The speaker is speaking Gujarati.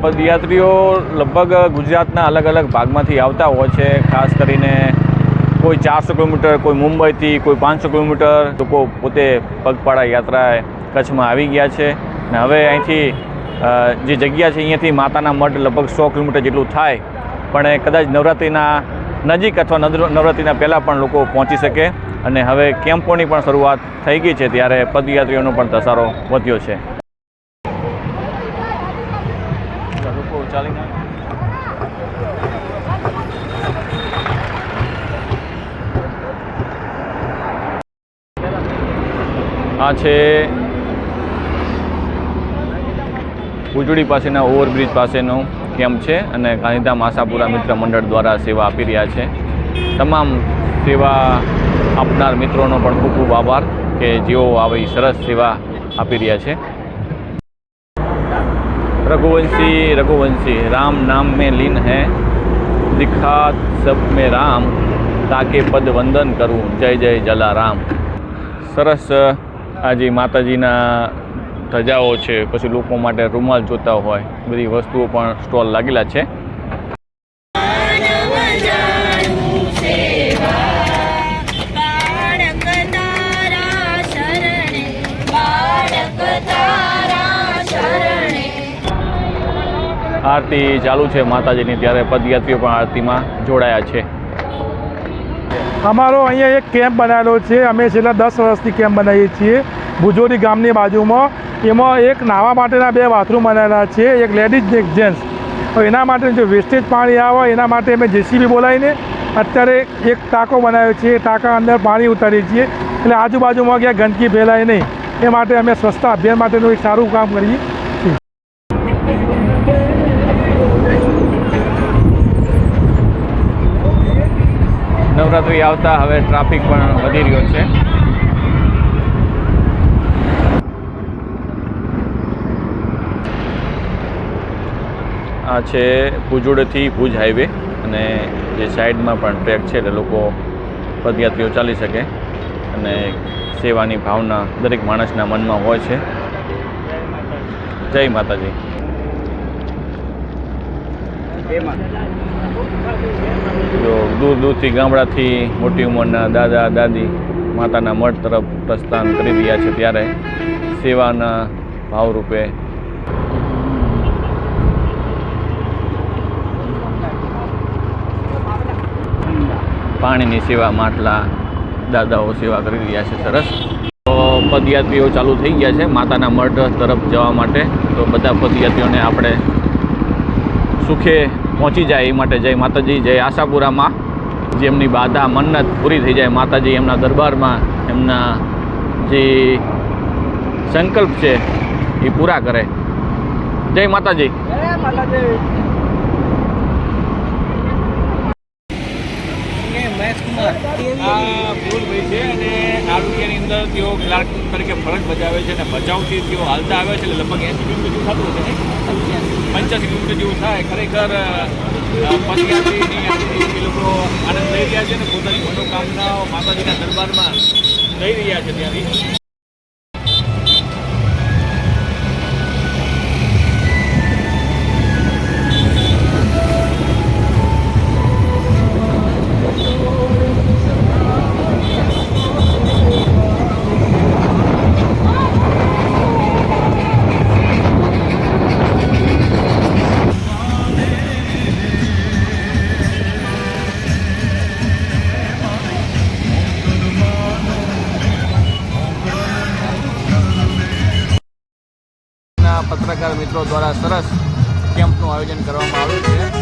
પદયાત્રીઓ લગભગ ગુજરાતના અલગ અલગ ભાગમાંથી આવતા હોય છે, ખાસ કરીને કોઈ ચારસો કિલોમીટર, કોઈ મુંબઈથી, કોઈ પાંચસો કિલોમીટર લોકો પોતે પગપાળા યાત્રાએ કચ્છમાં આવી ગયા છે. ને હવે અહીંથી જે જગ્યા છે અહીંયાથી માતાના મઢ લગભગ સો કિલોમીટર જેટલું થાય. પણ કદાચ નવરાત્રિના નજીક અથવા નવર- નવરાત્રિના પહેલાં પણ લોકો પહોંચી શકે. અને હવે કેમ્પોની પણ શરૂઆત થઈ ગઈ છે, ત્યારે પદયાત્રીઓનો પણ ધસારો વધ્યો છે. લોકો ચાલીને આ છે ઉજડી પાસેના ઓવરબ્રિજ પાસેનો કેમ્પ છે અને ગાંધીધામ આશાપુરા મિત્ર મંડળ દ્વારા સેવા આપી રહ્યા છે. તમામ સેવા આપનાર મિત્રોનો પણ ખૂબ ખૂબ આભાર કે જેઓ આવી સરસ સેવા આપી રહ્યા છે. रघुवंशी रघुवंशी राम नाम में लीन है दिखा सब में राम તાકે પદ વંદન કરું જય જય જલારામ સરસ આજે માતાજીના ધજાઓ છે પછી લોકો માટે રૂમાલ જોતા હોય બધી વસ્તુઓ પણ સ્ટોલ લાગેલા છે આરતી ચાલુ છે માતાજીની, ત્યારે પદયાત્રીઓ પણ આરતીમાં જોડાયા છે. અમારો અહીંયા એક કેમ્પ બનાવેલો છે. અમે છેલ્લા દસ વર્ષથી કેમ્પ બનાવીએ છીએ. ભુજોરી ગામની બાજુમાં એમાં એક નાહવા માટેના બે બાથરૂમ બનાવેલા છે. એક લેડીઝ એક જેન્ટ્સ. એના માટે જો વેસ્ટેજ પાણી આવે, એના માટે અમે જેસીબી બોલાવીને અત્યારે એક ટાંકો બનાવ્યો છે. ટાંકા અંદર પાણી ઉતારીએ છીએ. એટલે આજુબાજુમાં ક્યાં ગંદકી ફેલાય નહીં. એ માટે અમે સ્વચ્છતા અભિયાન માટેનું એક સારું કામ કરીએ. નવરાત્રિ આવતા હવે ટ્રાફિક પણ વધી રહ્યો છે. આ છે ભુજોડથી ભુજ હાઈવે અને જે સાઈડમાં પણ ટ્રેક છે એટલે લોકો પદયાત્રીઓ ચાલી શકે અને સેવાની ભાવના દરેક માણસના મનમાં હોય છે. જય માતાજી. જો દૂર દૂરથી ગામડાથી મોટી ઉંમરના દાદા, દાદી, માતાના મઠ તરફ પ્રસ્થાન કરી રહ્યા છે ત્યારે સેવાના ભાવરૂપે. પાણીની સેવા માટલા દાદાઓ સેવા કરી રહ્યા છે સરસ. પદયાત્રીઓ ચાલુ થઈ ગયા છે માતાના મઢ તરફ જવા માટે. તો બધા પદયાત્રીઓને આપણે સુખે પહોંચી જાય એ માટે જય માતાજી, જય આશાપુરામાં, જેમની બાધા મન્નત પૂરી થઈ જાય માતાજી, એમના દરબારમાં એમના જે સંકલ્પ છે એ પૂરા કરે. જય માતાજી. તેઓ ક્લાર્ક તરીકે ફરજ બજાવે છે અને ભચાઉથી તેઓ હાલતા આવે છે એટલે લગભગ એસી થતું ને પંચ્યાસી કિલોમીટર જેવું થાય, ખરેખર પદયાત્રીની એ લોકો આનંદ લઈ રહ્યા છે અને પોતાની મનોકામનાઓ માતાજીના દરબારમાં લઈ રહ્યા છે ત્યાંથી. પત્રકાર મિત્રો દ્વારા સરસ કેમ્પનું આયોજન કરવામાં આવ્યું છે.